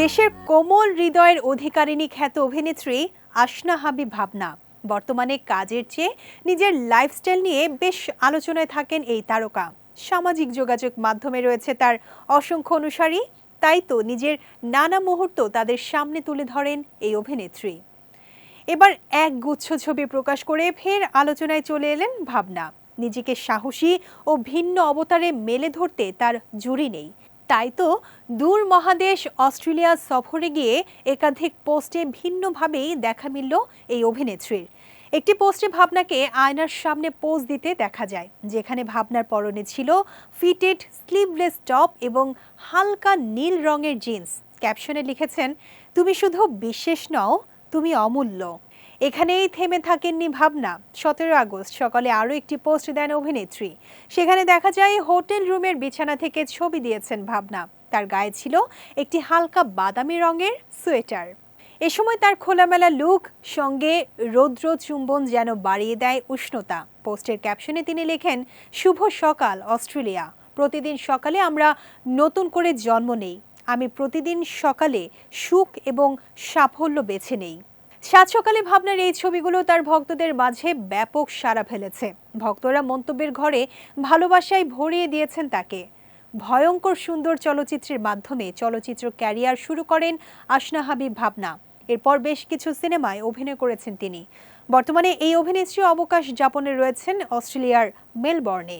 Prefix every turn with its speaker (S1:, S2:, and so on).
S1: দেশের কোমল হৃদয়ের অধিকারিণী খ্যাত অভিনেত্রী আশনা হাবিব ভাবনা, বর্তমানে কাজের চেয়ে নিজের লাইফস্টাইল নিয়ে বেশ আলোচনায় থাকেন এই তারকা। সামাজিক যোগাযোগ মাধ্যমে রয়েছে তার অসংখ্য অনুসারী, তাই তো নিজের নানা মুহূর্ত তাদের সামনে তুলে ধরেন এই অভিনেত্রী। এবার এক গুচ্ছ ছবি প্রকাশ করে ফের আলোচনায় চলে এলেন ভাবনা। নিজেকে সাহসী ও ভিন্ন অবতারে মেলে ধরতে তার জুড়ি নেই। তাই তো দূর মহাদেশ অস্ট্রেলিয়া সফরে গিয়ে একাধিক পোস্টে ভিন্নভাবেই দেখা মিলল এই অভিনেত্রীর। একটি পোস্টে ভাবনাকে আয়নার সামনে পোজ দিতে দেখা যায়, যেখানে ভাবনার পরনে ছিল ফিটেড স্লিভলেস টপ এবং হালকা নীল রঙের জিন্স। ক্যাপশনে লিখেছেন, তুমি শুধু বিশেষ নও, তুমি অমূল্য। এখানেই থেমে থাকেননি ভাবনা। সতেরো আগস্ট, সকালে আরও একটি পোস্ট দেন অভিনেত্রী। সেখানে দেখা যায়, হোটেল রুমের বিছানা থেকে ছবি দিয়েছেন ভাবনা। তার গায়ে ছিল একটি হালকা বাদামি রঙের সোয়েটার। এ সময় তার খোলামেলা লুক, সঙ্গে রৌদ্র চুম্বন যেন বাড়িয়ে দেয় উষ্ণতা। পোস্টের ক্যাপশনে তিনি লেখেন, শুভ সকাল, অস্ট্রেলিয়া। প্রতিদিন সকালে আমরা নতুন করে জন্ম নেই। আমি প্রতিদিন সকালে সুখ এবং সাফল্য বেছে নেই। সাত সকালে ভাবনার এই ছবিগুলো তার ভক্তদের মাঝে ব্যাপক সাড়া ফেলেছে। ভক্তরা মন্তব্যের ঘরে ভালোবাসায় ভরিয়ে দিয়েছেন তাকে। ভয়ঙ্কর সুন্দর চলচ্চিত্রের মাধ্যমে চলচ্চিত্র ক্যারিয়ার শুরু করেন আশনা হাবিব ভাবনা। এরপর বেশ কিছু সিনেমায় অভিনয় করেছেন তিনি। বর্তমানে এই অভিনেত্রী অবকাশ যাপনে রয়েছেন অস্ট্রেলিয়ার মেলবর্নে।